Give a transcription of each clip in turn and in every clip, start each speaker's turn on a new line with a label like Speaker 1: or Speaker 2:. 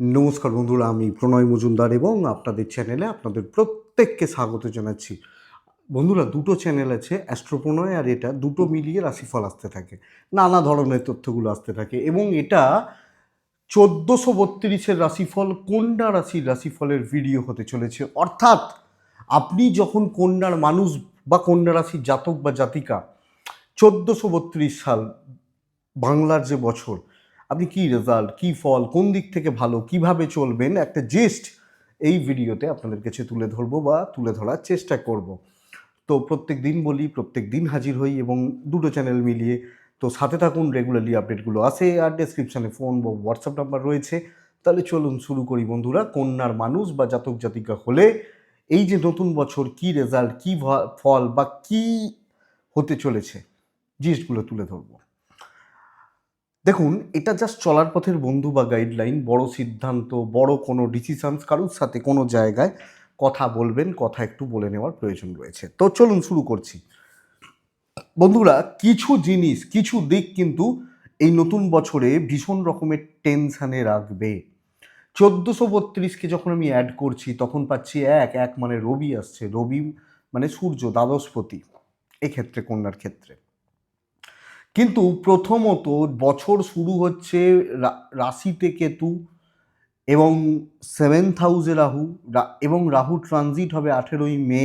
Speaker 1: নমস্কার বন্ধুরা, আমি প্রণয় মজুমদার এবং আপনাদের চ্যানেলে আপনাদের প্রত্যেককে স্বাগত জানাচ্ছি। বন্ধুরা, দুটো চ্যানেল আছে অ্যাস্ট্রোপ্রণয় আর এটা, দুটো মিলিয়ে রাশিফল আসতে থাকে, নানা ধরনের তথ্যগুলো আসতে থাকে এবং এটা চোদ্দোশো বত্রিশের রাশিফল কন্যা রাশির রাশিফলের ভিডিও হতে চলেছে। অর্থাৎ, আপনি যখন কন্যার মানুষ বা কন্যা রাশির জাতক বা জাতিকা, চোদ্দোশো বত্রিশ সাল, বাংলার যে বছর আপনি কি রেজাল্ট কি ফল, কোন দিক থেকে ভালো, কীভাবে চলবেন, একটা জেস্ট এই ভিডিওতে আপনাদের কাছে তুলে ধরবো বা তুলে ধরার চেষ্টা করব। তো প্রত্যেক দিন বলি, প্রত্যেক দিন হাজির হই এবং দুটো চ্যানেল মিলিয়ে তো সাথে থাকুন রেগুলারলি আপডেটগুলো আসে আর ডেসক্রিপশানে ফোন বা হোয়াটসঅ্যাপ নাম্বার রয়েছে। তাহলে চলুন শুরু করি বন্ধুরা, কন্যার মানুষ বা জাতক জাতিকা হলে এই যে নতুন বছর কি রেজাল্ট কি ফল বা কি হতে চলেছে জিনিসগুলো তুলে ধরবো। দেখুন, এটা জাস্ট চলার পথের বন্ধু বা গাইডলাইন বড় সিদ্ধান্ত, বড় কোনো ডিসিশনস কারোর সাথে কোনো জায়গায় কথা বলবেন, কথা একটু বলে নেওয়ার প্রয়োজন রয়েছে। তো চলুন শুরু করছি। বন্ধুরা, কিছু জিনিস, কিছু দিক কিন্তু এই নতুন বছরে ভীষণ রকমের টেনশানে রাখবে। চোদ্দোশো বত্রিশকে যখন আমি অ্যাড করছি, তখন পাচ্ছি এক এক মানে রবি আসছে। রবি মানে সূর্য, দ্বাদশপতি। এক্ষেত্রে, কন্যার ক্ষেত্রে। কিন্তু প্রথমত বছর শুরু হচ্ছে রাশিতে কেতু এবং সেভেন্থ হাউসে রাহু এবং রাহু ট্রানজিট হবে আঠেরোই মে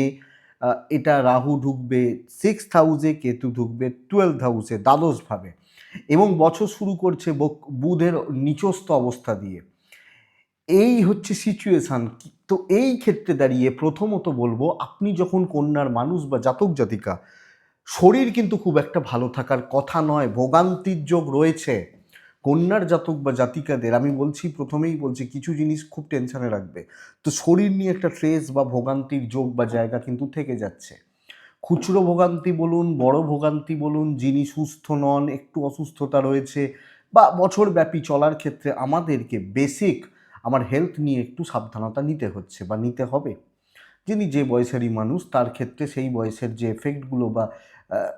Speaker 1: এটা রাহু ঢুকবে সিক্স হাউসে কেতু ঢুকবে টুয়েলভ হাউসে দ্বাদশভাবে এবং বছর শুরু করছে বুধের নিচস্থ অবস্থা দিয়ে। এই হচ্ছে সিচুয়েশান তো এই ক্ষেত্রে দাঁড়িয়ে প্রথমত বলব, আপনি যখন কন্যার মানুষ বা জাতক জাতিকা শরীর কিন্তু খুব একটা ভালো থাকার কথা নয়, ভোগান্তির যোগ রয়েছে। কন্যার জাতক বা জাতিকাদের, আমি বলছি প্রথমেই বলছি কিছু জিনিস খুব টেনশানে রাখবে। তো শরীর নিয়ে একটা ট্রেস বা ভোগান্তির যোগ বা জায়গা কিন্তু থেকে যাচ্ছে। খুচরো ভোগান্তি বলুন, বড় ভোগান্তি বলুন, যিনি সুস্থ নন, একটু অসুস্থতা রয়েছে, বা বছরব্যাপী চলার ক্ষেত্রে আমাদেরকে বেসিক আমার হেলথ নিয়ে একটু সাবধানতা নিতে হচ্ছে বা নিতে হবে। যিনি যে বয়সেরই মানুষ, তার ক্ষেত্রে সেই বয়সের যে এফেক্টগুলো বা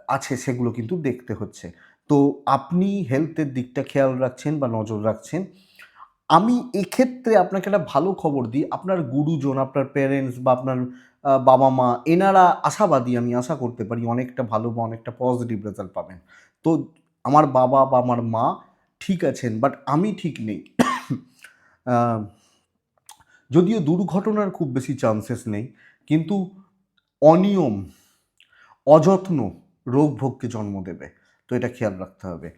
Speaker 1: আছে, সেগুলো কিন্তু দেখতে হচ্ছে। তো আপনি হেলথের দিকটা খেয়াল রাখছেন বা নজর রাখছেন। আমি এক্ষেত্রে আপনাকে একটা ভালো খবর দিই। আপনার গুরুজন, আপনার প্যারেন্টস বা আপনার বাবা মা এনারা আশাবাদী, আমি আশা করতে পারি, অনেকটা ভালো বা অনেকটা পজিটিভ রেজাল্ট পাবেন। তো আমার বাবা বা আমার মা ঠিক আছেন বাট আমি ঠিক নেই। যদিও দুর্ঘটনার খুব বেশি চান্সেস নেই, কিন্তু অনিয়ম অযত্ন রোগ ভোগকে জন্ম দেবে। তো এটা খেয়াল রাখতে হবে।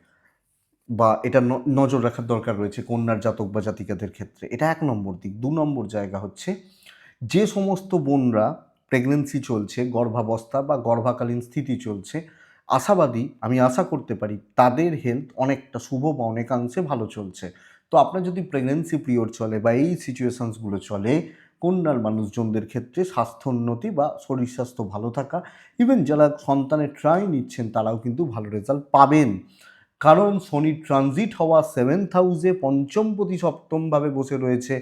Speaker 1: বা এটা নজর রাখার দরকার রয়েছে কন্যার জাতক বা জাতিকাদের ক্ষেত্রে। এটা এক নম্বর দিক। দু নম্বর জায়গা হচ্ছে যে সমস্ত বোনরা প্রেগনেন্সি চলছে, গর্ভাবস্থা বা গর্ভাকালীন স্থিতি চলছে, আশাবাদী, আমি আশা করতে পারি তাদের হেলথ অনেকটা শুভ বা অনেকাংশে ভালো চলছে। তো আপনার যদি প্রেগনেন্সি পিরিয়ড চলে বা এই সিচুয়েশানসগুলো চলে কন্যার মানুষজনদের ক্ষেত্রে স্বাস্থ্যোন্নতি বা শরীর স্বাস্থ্য ভালো থাকা ইভেন যারা সন্তানের ট্রাই নিচ্ছেন তারাও কিন্তু ভালো রেজাল্ট পাবেন। কারণ শনি ট্রানজিট হওয়া সেভেন্থ হাউসে পঞ্চমপতি সপ্তমভাবে বসে রয়েছে,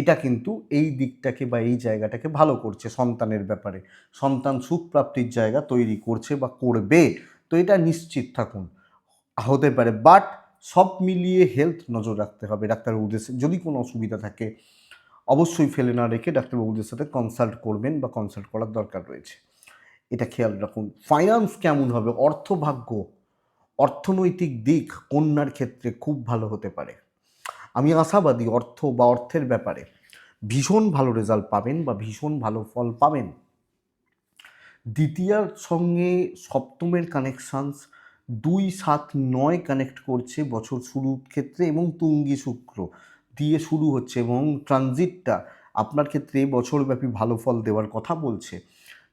Speaker 1: এটা কিন্তু এই দিকটাকে বা এই জায়গাটাকে ভালো করছে সন্তানের ব্যাপারে। সন্তান সুখ প্রাপ্তির জায়গা তৈরি করছে বা করবে, তো এটা নিশ্চিত থাকুন। হতে পারে বাট সব মিলিয়ে হেলথ নজর রাখতে হবে ডাক্তারের উদ্দেশ্যে যদি কোনো অসুবিধা থাকে। অবশ্যই ফেলে না রেখে ডাক্তারবাবুদের সাথে কনসাল্ট করবেন বা কনসাল্ট করার দরকার রয়েছে। এটা খেয়াল রাখুন। ফাইন্যান্স কেমন হবে? অর্থভাগ্য, অর্থনৈতিক দিক কন্যার ক্ষেত্রে খুব ভালো হতে পারে। আমি আশাবাদী অর্থ বা অর্থের ব্যাপারে ভীষণ ভালো রেজাল্ট পাবেন বা ভীষণ ভালো ফল পাবেন। দ্বিতীয়ার সঙ্গে সপ্তমের কানেকশানস দুই সাত নয় কানেক্ট করছে বছর শুরুর ক্ষেত্রে এবং তুঙ্গি শুক্র। দিয়ে শুরু হচ্ছে এবং ট্রানজিটটা আপনার ক্ষেত্রে বছরব্যাপী ভালো ফল দেওয়ার কথা বলছে।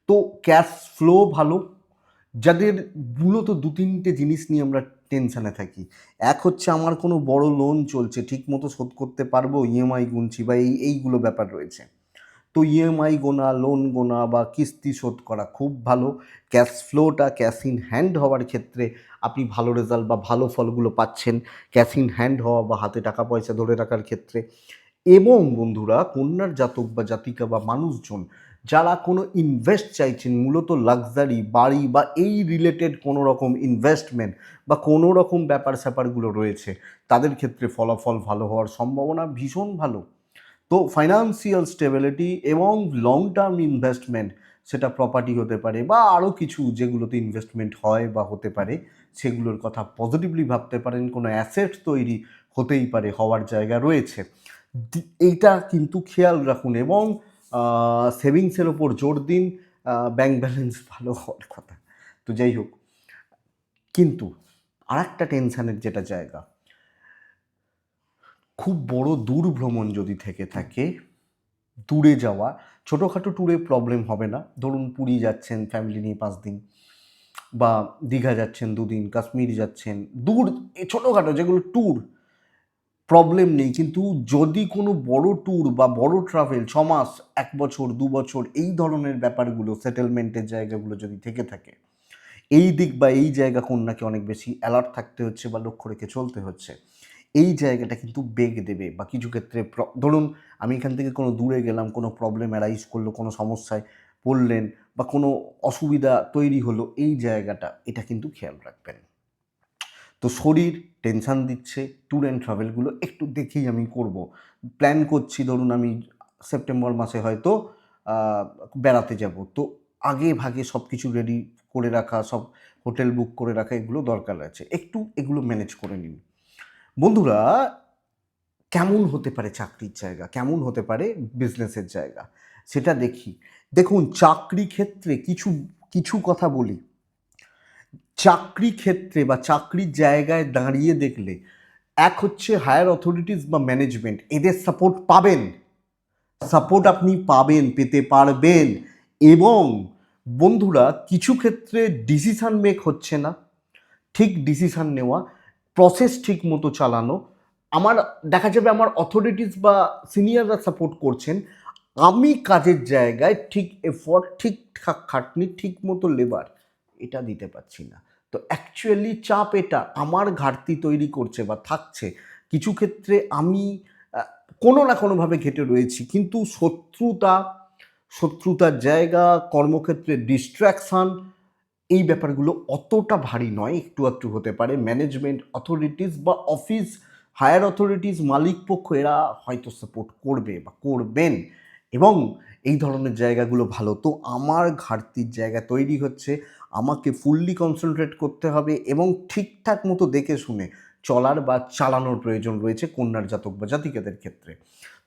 Speaker 1: তো ক্যাশ ফ্লো ভালো, যাদের মূলত দু তিনটে জিনিস নিয়ে আমরা টেনশানে থাকি। এক হচ্ছে আমার কোনো বড় লোন চলছে ঠিক মতো শোধ করতে পারব ইএমআই গুনছি বা এই, এইগুলো ব্যাপার রয়েছে। তো ইএমআই গোনা লোন গোনা বা কিস্তি শোধ করা খুব ভালো। ক্যাশ ফ্লোটা ক্যাশ ইন হ্যান্ড হওয়ার ক্ষেত্রে আপনি ভালো রেজাল্ট বা ভালো ফলগুলো পাচ্ছেন ক্যাশ ইন হ্যান্ড হওয়া বা হাতে টাকা পয়সা ধরে রাখার ক্ষেত্রে। এবং বন্ধুরা, কন্যার জাতক বা জাতিকা বা মানুষজন যারা কোনো ইনভেস্ট চাইছেন, মূলত লাক্সারি বাড়ি বা এই রিলেটেড কোনো রকম ইনভেস্টমেন্ট বা কোনো রকম ব্যাপার স্যাপারগুলো রয়েছে, তাদের ক্ষেত্রে ফলাফল ভালো হওয়ার সম্ভাবনা ভীষণ ভালো। তো ফাইন্যান্সিয়াল স্টেবিলিটি এবং লং টার্ম ইনভেস্টমেন্ট সেটা প্রপার্টি হতে পারে বা আরও কিছু যেগুলোতে ইনভেস্টমেন্ট হয় বা হতে পারে, সেগুলোর কথা পজিটিভলি ভাবতে পারেন, কোনো অ্যাসেট তৈরি হতেই পারে, হওয়ার জায়গা রয়েছে। এইটা কিন্তু খেয়াল রাখুন এবং সেভিংসের ওপর জোর দিন ব্যাংক ব্যালেন্স ভালো হওয়ার কথা। তো যাই হোক, কিন্তু আর একটা টেনশানের যেটা জায়গা খুব বড় দূর ভ্রমণ যদি থেকে থাকে, দূরে যাওয়া, ছোটোখাটো ট্যুরে প্রবলেম হবে না। ধরুন পুরী যাচ্ছেন ফ্যামিলি নিয়ে পাঁচ দিন, বা দীঘা যাচ্ছেন দুদিন, কাশ্মীর যাচ্ছেন, দূর ছোটোখাটো যেগুলো ট্যুর প্রবলেম নেই। কিন্তু যদি কোনো বড় ট্যুর বা বড় ট্রাভেল ছ মাস, এক বছর, দু বছর, এই ধরনের ব্যাপারগুলো সেটেলমেন্টের জায়গাগুলো যদি থেকে থাকে, এই দিক বা এই জায়গা কন্যাকে অনেক বেশি অ্যালার্ট থাকতে হচ্ছে বা লক্ষ্য রেখে চলতে হচ্ছে। এই জায়গাটা কিন্তু বেগ দেবে বা কিছু ক্ষেত্রে ধরুন আমি এখান থেকে কোনো দূরে গেলাম, কোনো প্রবলেম অ্যারাইজ করল, কোনো সমস্যায় পড়লেন বা কোনো অসুবিধা তৈরি হলো, এই জায়গাটা, এটা কিন্তু খেয়াল রাখবেন। তো শরীর টেনশান দিচ্ছে ট্যুর অ্যান্ড ট্রাভেলগুলো একটু দেখেই আমি করব। প্ল্যান করছি, ধরুন আমি সেপ্টেম্বর মাসে হয়তো বেড়াতে যাব। তো আগে ভাগে সব কিছু রেডি করে রাখা, সব হোটেল বুক করে রাখা, এগুলো দরকার আছে। একটু এগুলো ম্যানেজ করে নিন। বন্ধুরা, কেমন হতে পারে চাকরির জায়গা? কেমন হতে পারে বিজনেসের জায়গা? সেটা দেখি। দেখুন, চাকরি ক্ষেত্রে কিছু কিছু কথা বলি। চাকরি ক্ষেত্রে বা চাকরির জায়গায় দাঁড়িয়ে দেখলে এক হচ্ছে হায়ার অথরিটিস বা ম্যানেজমেন্ট এদের সাপোর্ট পাবেন। সাপোর্ট আপনি পাবেন, পেতে পারবেন। এবং বন্ধুরা, কিছু ক্ষেত্রে ডিসিশান মেক হচ্ছে না। ঠিক ডিসিশান নেওয়া প্রসেস ঠিক মতো চালানো, আমার দেখা যাবে আমার অথরিটিস বা সিনিয়ররা সাপোর্ট করছেন, আমি কাজের জায়গায় ঠিক এফোর্ট ঠিকঠাক খাটনি, ঠিক মতো লেবার এটা দিতে পারছি না। তো অ্যাকচুয়ালি চাপ এটা আমার ঘাটতি তৈরি করছে বা থাকছে। কিছু ক্ষেত্রে আমি কোনো না কোনোভাবে ঘেটে রয়েছি, কিন্তু শত্রুতা, শত্রুতার জায়গা, কর্মক্ষেত্রে ডিস্ট্র্যাকশন এই ব্যাপারগুলো অতটা ভারী নয়, একটু একটু হতে পারে। ম্যানেজমেন্ট অথরিটিস বা অফিস হায়ার অথরিটিস মালিক পক্ষ এরা হয়তো সাপোর্ট করবে বা করবেন এবং এই ধরনের জায়গাগুলো ভালো। তো আমার ঘাটতির জায়গা তৈরি হচ্ছে, আমাকে ফুললি কনসেন্ট্রেট করতে হবে এবং ঠিকঠাক মতো দেখে শুনে চলার বা চালানোর প্রয়োজন রয়েছে কন্যার জাতক বা জাতিকাদের ক্ষেত্রে।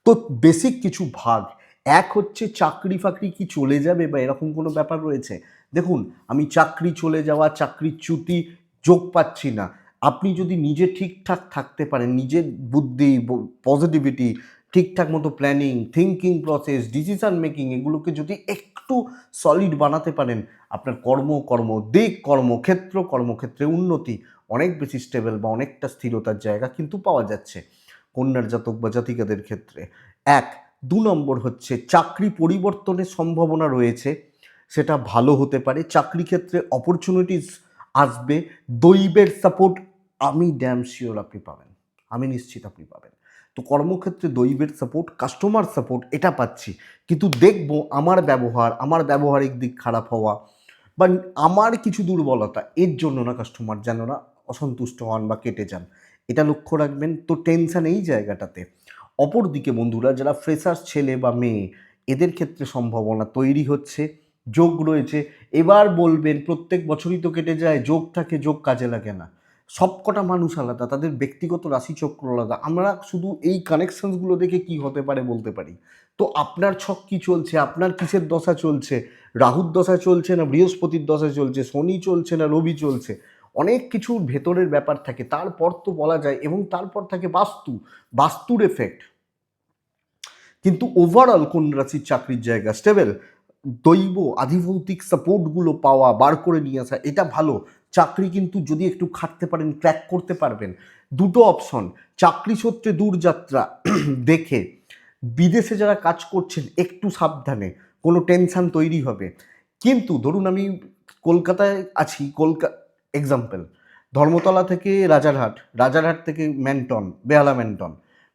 Speaker 1: তো বেসিক কিছু ভাগ, এক হচ্ছে চাকরি ফাকরি কি চলে যাবে বা এরকম কোনো ব্যাপার রয়েছে? দেখুন, আমি চাকরি চলে যাওয়া, চাকরির চ্যুতি যোগ পাচ্ছি না। আপনি যদি নিজে ঠিকঠাক থাকতে পারেন, নিজের বুদ্ধি পজিটিভিটি ঠিকঠাক মতো planning thinking process decision making এগুলোকে যদি একটু সলিড বানাতে পারেন, আপনার কর্ম কর্ম দিক, কর্মক্ষেত্র, কর্মক্ষেত্রে উন্নতি অনেক বেশি স্টেবল বা অনেকটা স্থিরতার জায়গা কিন্তু পাওয়া যাচ্ছে কন্যার জাতক বা জাতিকাদের ক্ষেত্রে। এক, দু নম্বর হচ্ছে চাকরি পরিবর্তনের সম্ভাবনা রয়েছে। সেটা ভালো হতে পারে। চাকরি ক্ষেত্রে অপরচুনিটিস আসবে। দৈবের সাপোর্ট আমি ড্যাম শিওর আপনি পাবেন। আমি নিশ্চিত আপনি পাবেন। তো কর্মক্ষেত্রে দৈবের সাপোর্ট কাস্টমার সাপোর্ট এটা পাচ্ছি। কিন্তু দেখব আমার ব্যবহার, আমার ব্যবহারিক দিক খারাপ হওয়া বা আমার কিছু দুর্বলতা, এর জন্য না কাস্টমার যেন না অসন্তুষ্ট হন বা কেটে যান। এটা লক্ষ্য রাখবেন। তো টেনশন এই জায়গাটাতে। অপরদিকে বন্ধুরা, যারা ফ্রেশার্স ছেলে বা মেয়ে, এদের ক্ষেত্রে সম্ভাবনা তৈরি হচ্ছে। যোগ রয়েছে। এবার বলবেন, প্রত্যেক বছরই তো কেটে যায়, যোগ থাকে, যোগ কাজে লাগে না। সবকটা মানুষ আলাদা, তাদের ব্যক্তিগত রাশিচক্র আলাদা। আমরা শুধু এই কানেকশনসগুলো দেখে কি হতে পারে বলতে পারি। তো আপনার ছক কি চলছে? আপনার কিসের দশা চলছে? রাহুর দশা চলছে না বৃহস্পতির দশা চলছে? শনি চলছে না রবি চলছে? অনেক কিছুর ভেতরের ব্যাপার থাকে। তারপর তো বলা যায়, এবং তারপর থাকে বাস্তু। বাস্তুর এফেক্ট কিন্তু ওভারঅল কোন রাশির চাকরির জায়গা? স্টেবল? দৈব আধিভৌতিক সাপোর্টগুলো পাওয়া, বার করে নিয়ে আসা, এটা ভালো। চাকরি কিন্তু যদি একটু খাটতে পারেন ক্র্যাক করতে পারবেন। দুটো অপশন চাকরি সূত্রে দূরযাত্রা, দেখে। বিদেশে যারা কাজ করছেন, একটু সাবধানে, কোনো টেনশন তৈরি হবে। কিন্তু ধরুন আমি কলকাতায় আছি, কলকা এক্সাম্পল ধর্মতলা থেকে রাজারহাট রাজারহাট থেকে ম্যান্টন বেহালা ম্যান্টন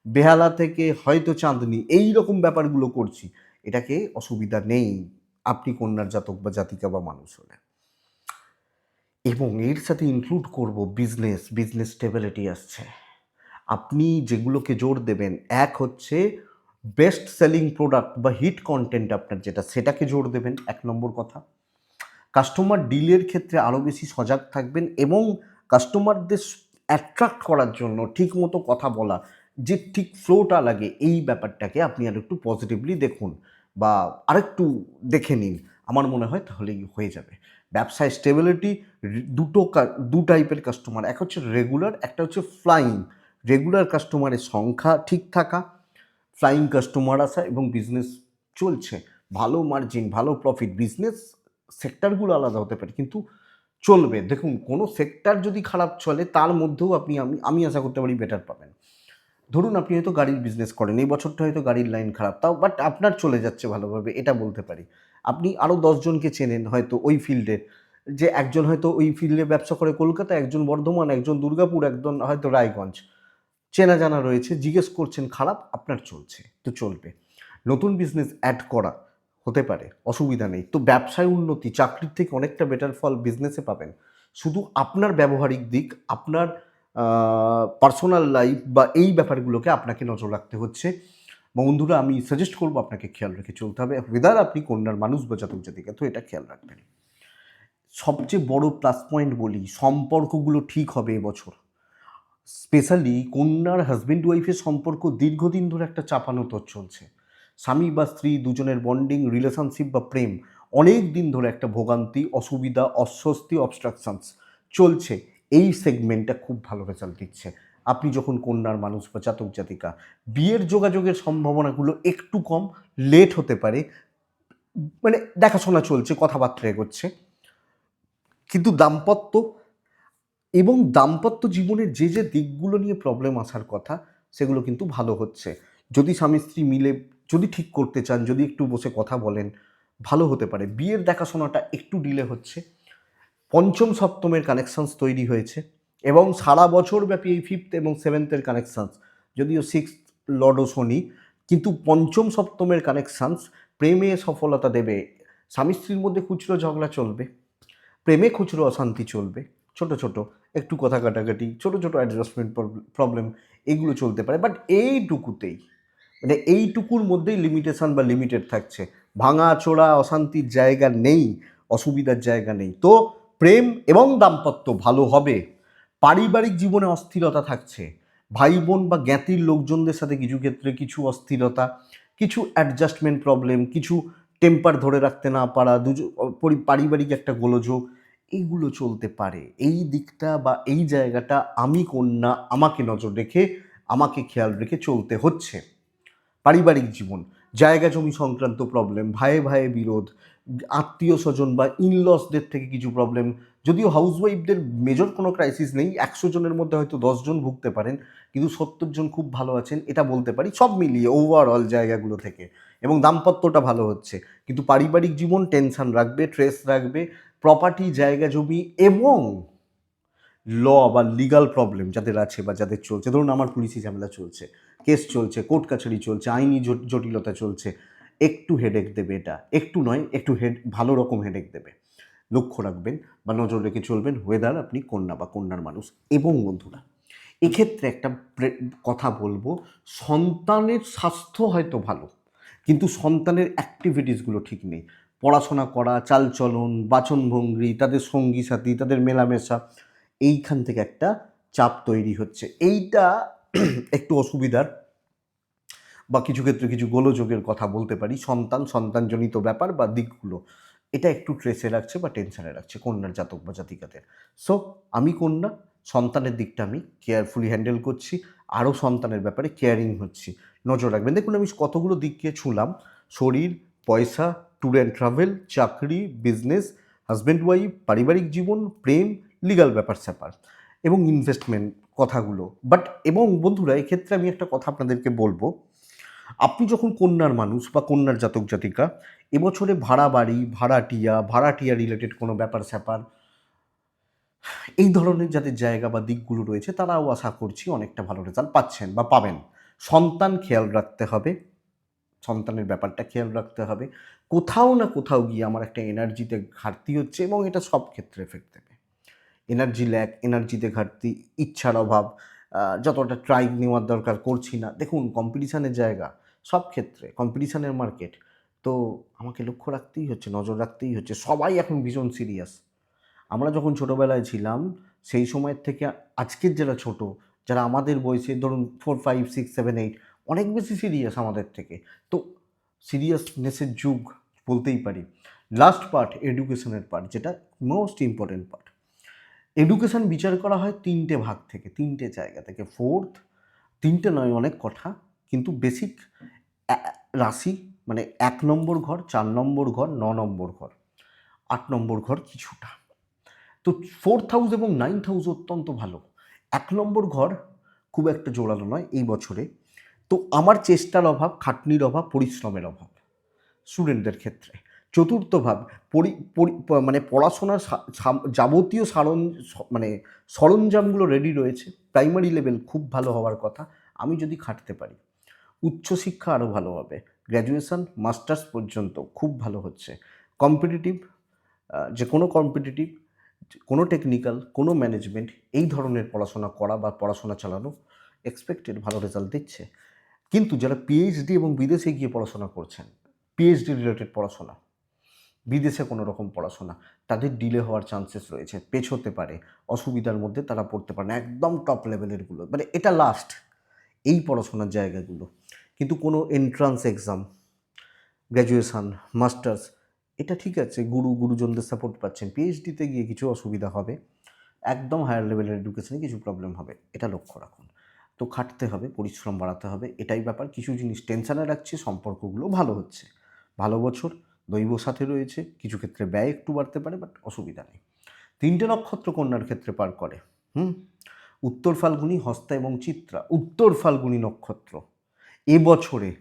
Speaker 1: বেহালা থেকে হয়তো চাঁদনি এই রকম ব্যাপারগুলো করছি। এটাকে অসুবিধা নেই। আপনি কন্যার জাতক বা জাতিকা বা মানুষ হলে এবং এর সাথে ইনক্লুড করব বিজনেস বিজনেস স্টেবিলিটি আসছে। আপনি যেগুলোকে জোর দেবেন, এক হচ্ছে বেস্ট সেলিং প্রোডাক্ট বা হিট কন্টেন্ট আপনার যেটা, সেটাকে জোর দেবেন, এক নম্বর কথা। কাস্টমার ডিলের ক্ষেত্রে আরও বেশি সজাগ থাকবেন এবং কাস্টমারদের অ্যাট্রাক্ট করার জন্য ঠিক মতো কথা বলা, যে ঠিক ফ্লোটা লাগে, এই ব্যাপারটাকে আপনি আর একটু পজিটিভলি দেখুন। বা আরেকটু দেখে নিন। আমার মনে হয় তাহলেই হয়ে যাবে। ব্যবসায় স্টেবিলিটি দুটো দু টাইপের কাস্টমার এক হচ্ছে রেগুলার একটা হচ্ছে ফ্লাইং রেগুলার কাস্টমারের সংখ্যা ঠিক থাকা ফ্লাইং কাস্টমার আসা এবং বিজনেস চলছে। ভালো মার্জিন ভালো প্রফিট বিজনেস সেক্টরগুলো আলাদা হতে পারে, কিন্তু চলবে। দেখুন, কোনো সেক্টর যদি খারাপ চলে, তার মধ্যেও আপনি, আমি আমি আশা করতে পারি বেটার পাবেন। ধরুন আপনি হয়তো গাড়ির বিজনেস করেন, এই বছরটা হয়তো গাড়ির লাইন খারাপ, তাও বাট আপনার চলে যাচ্ছে ভালোভাবে, এটা বলতে পারি। আপনি আরও দশজনকে চেনেন হয়তো ওই ফিল্ডে যে একজন হয়তো ওই ফিল্ডে ব্যবসা করে কলকাতা, একজন বর্ধমান, একজন দুর্গাপুর, একজন হয়তো রায়গঞ্জ। চেনা জানা রয়েছে, জিজ্ঞেস করছেন, খারাপ, আপনার চলছে। তো চলবে। নতুন বিজনেস অ্যাড করা হতে পারে, অসুবিধা নেই। তো ব্যবসায় উন্নতি, চাকরির থেকে অনেকটা বেটার ফল বিজনেসে পাবেন। শুধু আপনার ব্যবহারিক দিক, আপনার পার্সোনাল লাইফ বা এই ব্যাপারগুলোকে আপনাকে নজর রাখতে হচ্ছে। বন্ধুরা, আমি সাজেস্ট করব আপনাকে খেয়াল রেখে চলতে হবে। ওয়েদার আপনি কন্যার মানুষ বা জাতক জাতিকা, তো এটা খেয়াল রাখবেন। সবচেয়ে বড় প্লাস পয়েন্ট বলি, সম্পর্কগুলো ঠিক হবে এবছর। স্পেশালি কন্যার হাজব্যান্ড ওয়াইফের সম্পর্ক দীর্ঘদিন ধরে একটা চাপানো তোর চলছে। স্বামী বা স্ত্রী দুজনের বন্ডিং রিলেশনশিপ বা প্রেম, অনেক দিন ধরে একটা ভোগান্তি, অসুবিধা, অস্বস্তি অবস্ট্রাকশনস চলছে। এই সেগমেন্টটা খুব ভালো রেজাল্ট দিচ্ছে। আপনি যখন কন্যার মানুষ বা জাতক, জাতিকা, বিয়ের যোগাযোগের সম্ভাবনাগুলো একটু কম লেট হতে পারে। মানে দেখাশোনা চলছে, কথাবার্তা এগোচ্ছে। কিন্তু দাম্পত্য এবং দাম্পত্য জীবনের যে যে দিকগুলো নিয়ে প্রবলেম আসার কথা, সেগুলো কিন্তু ভালো হচ্ছে। যদি স্বামী, স্ত্রী মিলে যদি ঠিক করতে চান, যদি একটু বসে কথা বলেন, ভালো হতে পারে। বিয়ের দেখাশোনাটা একটু ডিলে হচ্ছে। পঞ্চম সপ্তমের কানেকশানস তৈরি হয়েছে এবং সারা বছর ব্যাপী এই ফিফথ এবং সেভেন্থের কানেকশানস, যদিও সিক্স লর্ডও শনি কিন্তু পঞ্চম সপ্তমের কানেকশানস প্রেমে সফলতা দেবে। স্বামী স্ত্রীর মধ্যে খুচরো ঝগড়া চলবে, প্রেমে খুচরো অশান্তি চলবে, ছোট ছোট, একটু কথা কাটাকাটি, ছোট ছোট অ্যাডজাস্টমেন্ট প্রবলেম এগুলো চলতে পারে বাট এইটুকুতেই মানে এইটুকুর মধ্যেই লিমিটেশন বা লিমিটেড থাকছে। ভাঙা, চোরা, অশান্তির জায়গা নেই, অসুবিধার জায়গা নেই। তো প্রেম এবং দাম্পত্য ভালো হবে। পারিবারিক জীবনে অস্থিরতা থাকছে। ভাই বোন বা জ্ঞাতির লোকজনদের সাথে কিছু ক্ষেত্রে কিছু অস্থিরতা, কিছু অ্যাডজাস্টমেন্ট প্রবলেম কিছু টেম্পার ধরে রাখতে না পারা পরি- পারিবারিক একটা গোলযোগ এইগুলো চলতে পারে। এই দিকটা বা এই জায়গাটা আমি কন্যা আমাকে নজর রেখে, আমাকে খেয়াল রেখে চলতে হচ্ছে। পারিবারিক জীবন, জায়গা জমি সংক্রান্ত প্রবলেম ভাইয়ে ভাইয়ে বিরোধ আত্মীয় স্বজন বা ইনলসদের থেকে কিছু প্রবলেম যদিও হাউসওয়াইফদের মেজর কোনো ক্রাইসিস নেই, একশো জনের মধ্যে হয়তো দশজন ভুগতে পারেন, কিন্তু সত্তর জন খুব ভালো আছেন, এটা বলতে পারি, সব মিলিয়ে ওভারঅল জায়গাগুলো থেকে। এবং দাম্পত্যটা ভালো হচ্ছে, কিন্তু পারিবারিক জীবন টেনশন রাখবে ট্রেস রাখবে প্রপার্টি জায়গা, জমি এবং ল বা লিগাল প্রবলেম যাদের আছে বা যাদের চলছে। ধরুন আমার পুলিশি ঝামেলা চলছে কেস চলছে কোর্ট কাছারি চলছে, আইনি জট- জটিলতা চলছে একটু হেডেক দেবে এটা। একটু নয়, একটু হেড ভালো রকম হেডেক দেবে। লক্ষ্য রাখবেন বা নজর রেখে চলবেন ওয়েদার আপনি কন্যা বা কন্যার মানুষ এবং বন্ধুরা। এক্ষেত্রে একটা কথা বলব, সন্তানের স্বাস্থ্য হয়তো ভালো, কিন্তু সন্তানের অ্যাক্টিভিটিসগুলো ঠিক নেই। পড়াশোনা করা, চালচলন বাচনভঙ্গি তাদের সঙ্গী সাথী, তাদের মেলামেশা, এইখান থেকে একটা চাপ তৈরি হচ্ছে। এইটা একটু অসুবিধার বা কিছু ক্ষেত্রে কিছু গোলযোগের কথা বলতে পারি, সন্তান, সন্তানজনিত ব্যাপার বা দিকগুলো। এটা একটু ট্রেসে রাখছে বা টেনশনে রাখছে কন্যার জাতক বা জাতিকাদের। সো আমি কন্যা, সন্তানের দিকটা আমি কেয়ারফুলি হ্যান্ডেল করছি, আরও সন্তানের ব্যাপারে কেয়ারিং হচ্ছি। নজর রাখবেন, দেখুন আমি কতগুলো দিককে ছুঁলাম। শরীর, পয়সা ট্যুর অ্যান্ড ট্রাভেল চাকরি বিজনেস হাজব্যান্ড ওয়াইফ পারিবারিক জীবন, প্রেম লিগাল ব্যাপার স্যাপার এবং ইনভেস্টমেন্ট কথাগুলো। বাট এবং বন্ধুরা, এক্ষেত্রে আমি একটা কথা আপনাদেরকে বলব। আপনি যখন কন্যার মানুষ বা কন্যার জাতক জাতিকা, এবছরে ভাড়া বাড়ি ভাড়াটিয়া ভাড়াটিয়া রিলেটেড কোনো ব্যাপার স্যাপার, এই ধরনের যাদের জায়গা বা দিকগুলো রয়েছে, তারাও আশা করছি অনেকটা ভালো রেজাল্ট পাচ্ছেন বা পাবেন। সন্তান খেয়াল রাখতে হবে, সন্তানের ব্যাপারটা খেয়াল রাখতে হবে। কোথাও না কোথাও গিয়ে আমার একটা এনার্জিতে ঘাটতি হচ্ছে এবং এটা সব ক্ষেত্রে এফেক্ট দেবে। এনার্জি ল্যাক এনার্জিতে ঘাটতি, ইচ্ছার অভাব যতটা ট্রাই নেওয়ার দরকার করছি না। দেখুন কম্পিটিশানের জায়গা, সব ক্ষেত্রে কম্পিটিশানের মার্কেট তো আমাকে লক্ষ্য রাখতেই হচ্ছে, নজর রাখতেই হচ্ছে। সবাই এখন ভীষণ সিরিয়াস আমরা যখন ছোটোবেলায় ছিলাম, সেই সময়ের থেকে আজকের যারা ছোট, যারা আমাদের বয়সে, ধরুন four five six seven eight অনেক বেশি সিরিয়াস আমাদের থেকে। তো সিরিয়াসনেসের যুগ বলতেই পারি। লাস্ট পার্ট এডুকেশনের পার্ট যেটা মোস্ট ইম্পর্টেন্ট পার্ট এডুকেশন বিচার করা হয় তিনটে ভাগ থেকে, তিনটে জায়গা থেকে। ফোর্থ তিনটে নয়, অনেক কথা, কিন্তু বেসিক রাশি মানে এক নম্বর ঘর, চার নম্বর ঘর, ন নম্বর ঘর, আট নম্বর ঘর কিছুটা। তো ফোর্থ হাউস এবং নাইন্থ হাউস অত্যন্ত ভালো। এক নম্বর ঘর খুব একটা জোরালো নয় এই বছরে। তো আমার চেষ্টার অভাব, খাটনির অভাব, পরিশ্রমের অভাব স্টুডেন্টদের ক্ষেত্রে। চতুর্থ ভাব মানে পড়াশোনার যাবতীয় সারণ মানে সরঞ্জামগুলো রেডি রয়েছে। প্রাইমারি লেভেল খুব ভালো হওয়ার কথা। আমি যদি খাটতে পারি, উচ্চশিক্ষা আরও ভালো হবে। গ্র্যাজুয়েশন মাস্টার্স পর্যন্ত খুব ভালো হচ্ছে। কম্পিটিটিভ যে কোনো কম্পিটিটিভ কোনো টেকনিক্যাল কোনো ম্যানেজমেন্ট এই ধরনের পড়াশোনা করা বা পড়াশোনা চালানো এক্সপেক্টেড ভালো রেজাল্ট দিচ্ছে। কিন্তু যারা পিএইচডি এবং বিদেশে গিয়ে পড়াশোনা করছেন পিএইচডি রিলেটেড পড়াশোনা বিদেশে কোনো রকম পড়াশোনা, তাদের ডিলে হওয়ার চান্সেস রয়েছে পেছ হতে পারে, অসুবিধার মধ্যে তারা পড়তে পারে না, একদম টপ লেভেলেরগুলো মানে এটা লাস্ট এই পড়াশোনার জায়গাগুলো। কিন্তু কোনো এন্ট্রান্স এক্সাম গ্র্যাজুয়েশান মাস্টার্স এটা ঠিক আছে, গুরু, গুরুজনদের সাপোর্ট পাচ্ছেন পিএইচডিতে গিয়ে কিছু অসুবিধা হবে, একদম হায়ার লেভেলের এডুকেশনে কিছু প্রবলেম হবে, এটা লক্ষ্য রাখুন। তো খাটতে হবে, পরিশ্রম বাড়াতে হবে, এটাই ব্যাপার, কিছু জিনিস টেনশানে রাখছে, সম্পর্কগুলো ভালো হচ্ছে। ভালো বছর দৈব সাথে রয়েছে, কিছু ক্ষেত্রে ব্যয় একটু বাড়তে পারে বাট অসুবিধা নেই। তিনটে নক্ষত্র কন্যার ক্ষেত্রে পার করে, হুম? উত্তর ফাল্গুনি, হস্তা এবং চিত্রা, উত্তর ফাল্গুনি নক্ষত্র। এবছরে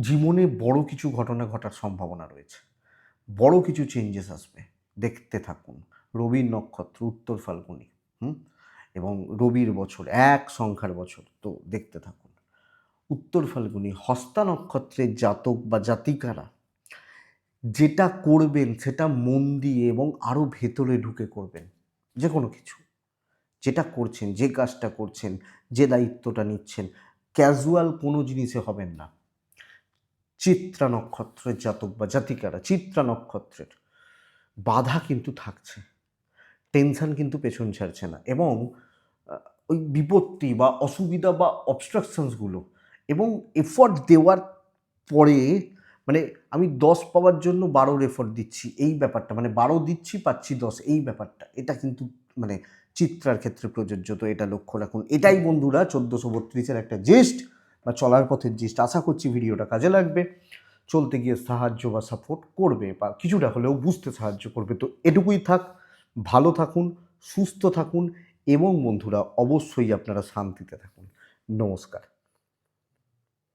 Speaker 1: জীবনে বড় কিছু ঘটনা ঘটার সম্ভাবনা রয়েছে। বড় কিছু চেঞ্জেস আসবে, দেখতে থাকুন। রবির নক্ষত্র, উত্তর ফাল্গুনি, হুম? এবং রবির বছর, এক সংখ্যার বছর, তো দেখতে থাকুন। উত্তর ফাল্গুনি, হস্তা নক্ষত্রের জাতক বা জাতিকারা যেটা করবেন সেটা মন দিয়ে এবং আরও ভেতরে ঢুকে করবেন যে কোনো কিছু। যেটা করছেন, যে কাজটা করছেন, যে দায়িত্বটা নিচ্ছেন ক্যাজুয়াল কোনো জিনিসে হবেন না। চিত্রা নক্ষত্রের জাতক বা জাতিকারা, চিত্রা নক্ষত্রের। বাধা কিন্তু থাকছে টেনশন কিন্তু পেছন ছাড়ছে না এবং ওই বিপত্তি বা অসুবিধা বা অবস্ট্রাকশনসগুলো এবং এফর্ট দেওয়ার পরে মানে আমি দশ পাওয়ার জন্য বারোর এফর্ট দিচ্ছি, এই ব্যাপারটা মানে বারো দিচ্ছি, পাচ্ছি দশ, এই ব্যাপারটা। এটা কিন্তু মানে চিত্রার ক্ষেত্রে প্রযোজ্য, তো এটা লক্ষ্য রাখুন। এটাই বন্ধুরা চোদ্দোশো বত্রিশের একটা জেস্ট বা চলার পথের জিনিস আশা করছি ভিডিওটা কাজে লাগবে। চলতে গিয়ে সাহায্য বা সাপোর্ট করবে বা কিছুটা হলেও বুঝতে সাহায্য করবে। তো এটুকুই থাক, ভালো থাকুন, সুস্থ থাকুন এবং বন্ধুরা অবশ্যই আপনারা শান্তিতে থাকুন। নমস্কার।